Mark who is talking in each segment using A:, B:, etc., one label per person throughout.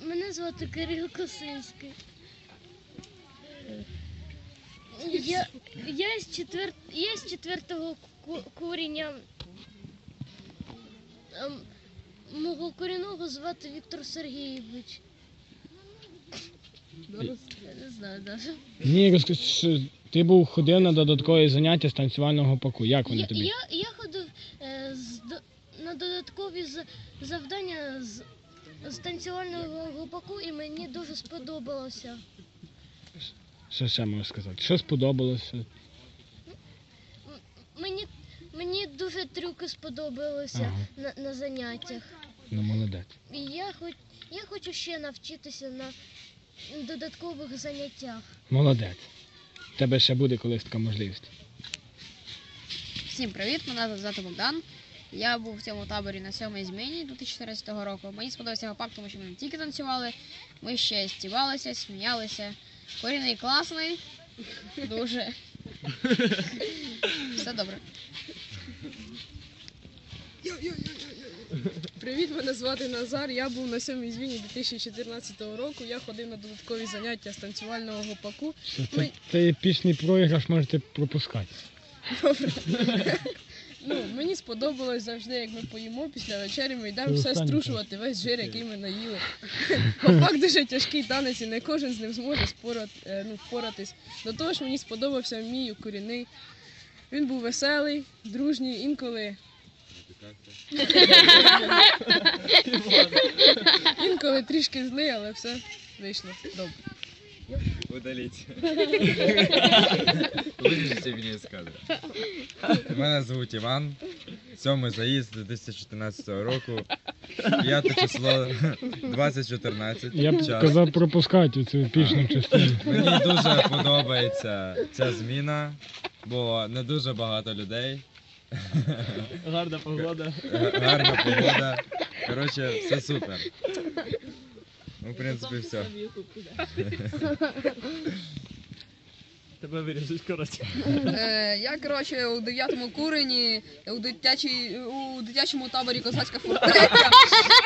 A: Мене звати Кирил Косинський. Я, я, з четвер... я з четвертого ку- коріння. Ем, Мого корінного звати Віктор Сергійович. Я не знаю навіть.
B: Ні, розкажи, ти був ходив на додаткові заняття з танцювального паку. Як вони
A: Я,
B: тобі?
A: я, я ходив е, з, на додаткові завдання з, з танцювального гупаку і мені дуже сподобалося.
B: Що ще можеш сказати? Що сподобалося?
A: Мені, мені дуже трюки сподобалися
B: Ага.
A: на, на заняттях.
B: Ну молодець.
A: І я, хоч, я хочу ще навчитися на додаткових заняттях.
B: Молодець. В Тебе ще буде колись така можливість.
C: Всім привіт! Мене звати Богдан. Я був в цьому таборі на сьомій зміні 2014 року. Мені сподобався гопак, тому що ми не тільки танцювали, ми ще стібалися, сміялися. Корінний класний, дуже. Все добре.
D: Привіт, мене звати Назар. Я був на сьомій зміні 2014 року. Я ходив на додаткові заняття з танцювального гопаку.
B: Це,
D: Ми-
B: це епічний проіграш можете пропускати.
D: Ну, мені сподобалось завжди, як ми поїмо після вечері, ми йдемо все струшувати, весь жир, який ми наїли. Гопак дуже тяжкий танець, і не кожен з ним зможе спорат, е, ну, впоратись. До того ж, мені сподобався мій корінний. Він був веселий, дружній, інколи. інколи трішки злий, але все вийшло добре.
E: Удаліть. Вирішите мені з кадра. Мене звуть Іван. Сьомий заїзд 2014 року. П'яте число 2014.
B: Я б
E: Час.
B: казав пропускати цю епічну частину.
E: Мені дуже подобається ця зміна, бо не дуже багато людей.
F: Гарна погода.
E: Гарна погода. Коротше, все супер. Ну, в принципі, все.
F: Тебе виріжуть коротше.
G: Е, я, коротше, у 9 курені у, дитячій, у дитячому таборі Козацька фортеця.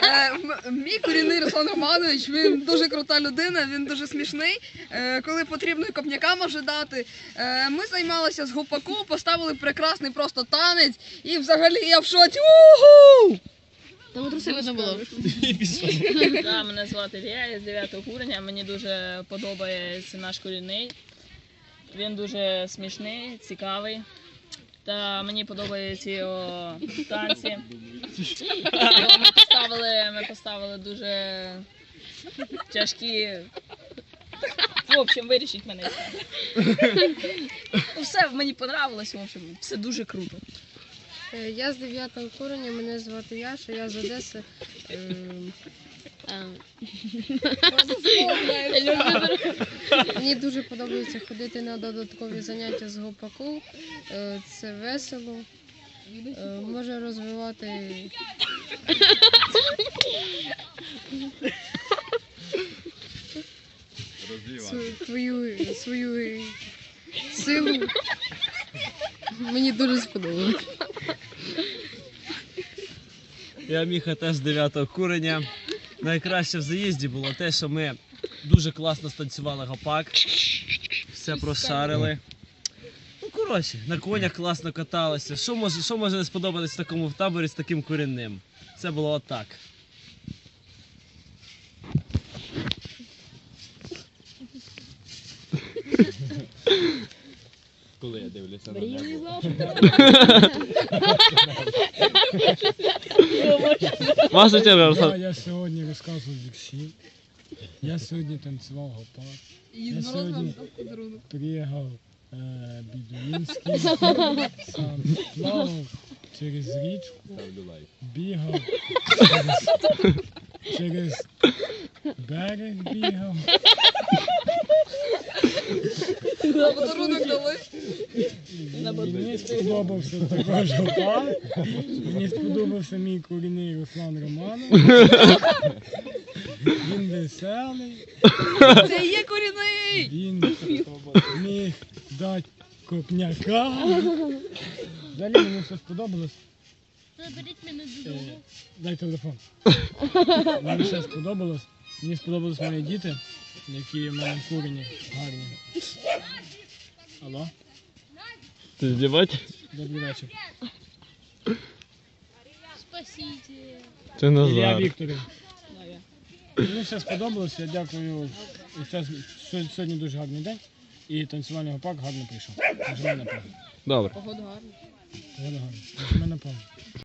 G: Е, м- мій корінний Руслан Романович, він дуже крута людина, він дуже смішний. Е, коли потрібно і копняка може дати. Е, ми займалися з гупаку, поставили прекрасний просто танець, і взагалі я в шоці. Уху!
C: Тому труси видно було.
H: Да, мене звати Лія, я з 9 курення. Мені дуже подобається наш корінний. Він дуже смішний, цікавий. Та мені подобаються його танці. Ми поставили, ми поставили дуже тяжкі. В общем, вирішіть мене. Все мені подобалось, в общем, все дуже круто.
I: Е, Я з 9 курення, мене звати Яша, я з Одеси. Ем, Мені дуже подобається ходити на додаткові заняття з гопаку. Е, Це весело. Е, Може розвивати свою, твою, свою силу. Мені дуже сподобалось.
F: Я Міха теж з 9 курення. Найкраще в заїзді було те, що ми дуже класно станцювали гопак. Все прошарили. Ну, коротше, на конях класно каталися. Що може, що може не сподобатись такому в таборі з таким корінним? Це було отак.
E: Коли я дивлюся на небо.
F: Вас у тебе,
B: Да, я сьогодні розказував віксі. Я сьогодні танцював гопак. Я сьогодні приїхав е, Бідуїнський, сам плавав через річку,
E: Ставлю лайк.
B: бігав через, через берег бігав.
G: Подарунок дали.
B: Мені сподобався також гопак. Мені сподобався мій корінний Руслан Романов. Він веселий.
G: Це є корінний!
B: Він міг дати копняка. Взагалі мені все сподобалось.
A: Заберіть мене
B: Е,
A: додому.
B: Дай телефон. Мені все сподобалось. Мені сподобались мої діти, які в мене курені гарні. Алло,
J: Ти здівати?
B: добрий вечір.
A: Спасите.
J: Це
B: Ілля
J: Назар.
B: Вікторів. Мені все сподобалося, я дякую. І це сьогодні- сьогодні дуже гарний день. І танцювальний гопак гарно прийшов. Нажимай на паузу.
J: Добре.
D: Погода гарна.
B: Погода гарна. Нажимай на паузу.